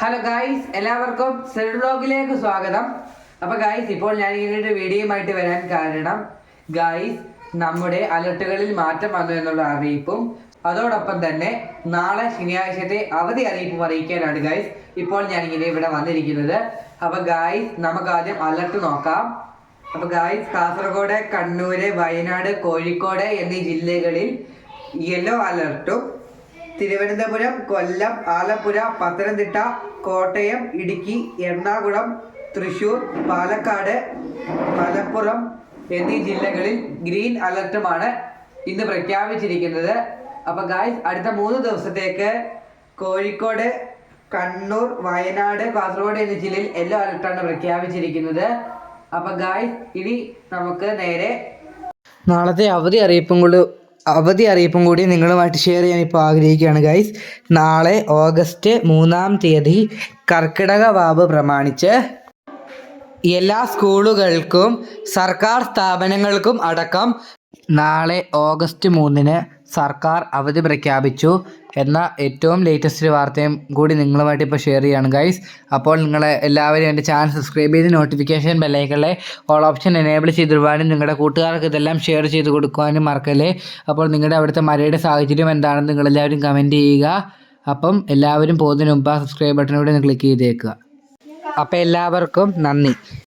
Hello guys എല്ലാവർക്കും Z ബ്ലോഗിലേക്ക് സ്വാഗതം. അപ്പൊ ഗായ്സ് ഇപ്പോൾ ഞാൻ ഇങ്ങനെ വീഡിയോ വീഡിയോയുമായിട്ട് വരാൻ കാരണം ഗായ്സ് നമ്മുടെ അലർട്ടുകളിൽ മാറ്റം വന്നു എന്നുള്ള അറിയിപ്പും അതോടൊപ്പം തന്നെ നാളെ ശനിയാഴ്ചത്തെ അവധി അറിയിപ്പും അറിയിക്കാനാണ് ഗായ്സ് ഇപ്പോൾ ഞാൻ ഇങ്ങനെ ഇവിടെ വന്നിരിക്കുന്നത്. അപ്പൊ ഗായ്സ് നമുക്ക് ആദ്യം അലർട്ട് നോക്കാം. അപ്പൊ ഗായ്സ് കാസർഗോഡ് കണ്ണൂര് വയനാട് കോഴിക്കോട് എന്നീ ജില്ലകളിൽ യെല്ലോ അലർട്ടും തിരുവനന്തപുരം കൊല്ലം ആലപ്പുഴ പത്തനംതിട്ട കോട്ടയം ഇടുക്കി എറണാകുളം തൃശൂർ പാലക്കാട് മലപ്പുറം എന്നീ ജില്ലകളിൽ ഗ്രീൻ അലർട്ടുമാണ് ഇന്ന് പ്രഖ്യാപിച്ചിരിക്കുന്നത്. അപ്പൊ ഗായ്സ് അടുത്ത മൂന്ന് ദിവസത്തേക്ക് കോഴിക്കോട് കണ്ണൂർ വയനാട് കാസർഗോഡ് എന്നീ ജില്ലയിൽ യെല്ലോ അലർട്ടാണ് പ്രഖ്യാപിച്ചിരിക്കുന്നത്. അപ്പൊ ഗായ്സ് ഇനി നമുക്ക് നേരെ നാളത്തെ അവധി അറിയിപ്പും കൂടി അവധി അറിയിപ്പും കൂടി നിങ്ങളുമായിട്ട് ഷെയർ ചെയ്യാൻ ഇപ്പോൾ ആഗ്രഹിക്കുകയാണ് ഗൈസ് നാളെ ഓഗസ്റ്റ് മൂന്നാം തീയതി കർക്കിടക വാവ് പ്രമാണിച്ച് എല്ലാ സ്കൂളുകൾക്കും സർക്കാർ സ്ഥാപനങ്ങൾക്കും അടക്കം നാളെ ഓഗസ്റ്റ് മൂന്നിന് സർക്കാർ അവധി പ്രഖ്യാപിച്ചു എന്ന ഏറ്റവും ലേറ്റസ്റ്റ് വാർത്തയും കൂടി നിങ്ങളുമായിട്ട് ഇപ്പോൾ ഷെയർ ചെയ്യാണ് ഗൈസ് അപ്പോൾ നിങ്ങൾ എല്ലാവരും എന്റെ ചാനൽ സബ്സ്ക്രൈബ് ചെയ്ത് നോട്ടിഫിക്കേഷൻ ബെല്ലൈക്കളെ ഓൾ ഓപ്ഷൻ എനേബിൾ ചെയ്തിടുവാനും നിങ്ങളുടെ കൂട്ടുകാർക്ക് ഇതെല്ലാം ഷെയർ ചെയ്ത് കൊടുക്കുവാനും മറക്കല്ലേ. അപ്പോൾ നിങ്ങളുടെ അവിടുത്തെ മഴയുടെ സാഹചര്യം എന്താണെന്ന് നിങ്ങളെല്ലാവരും കമന്റ് ചെയ്യുക. അപ്പം എല്ലാവരും പോകുന്നതിന് മുമ്പ് ആ സബ്സ്ക്രൈബ് ബട്ടണിലൂടെ ഒന്ന് ക്ലിക്ക് ചെയ്തേക്കുക. അപ്പോൾ എല്ലാവർക്കും നന്ദി.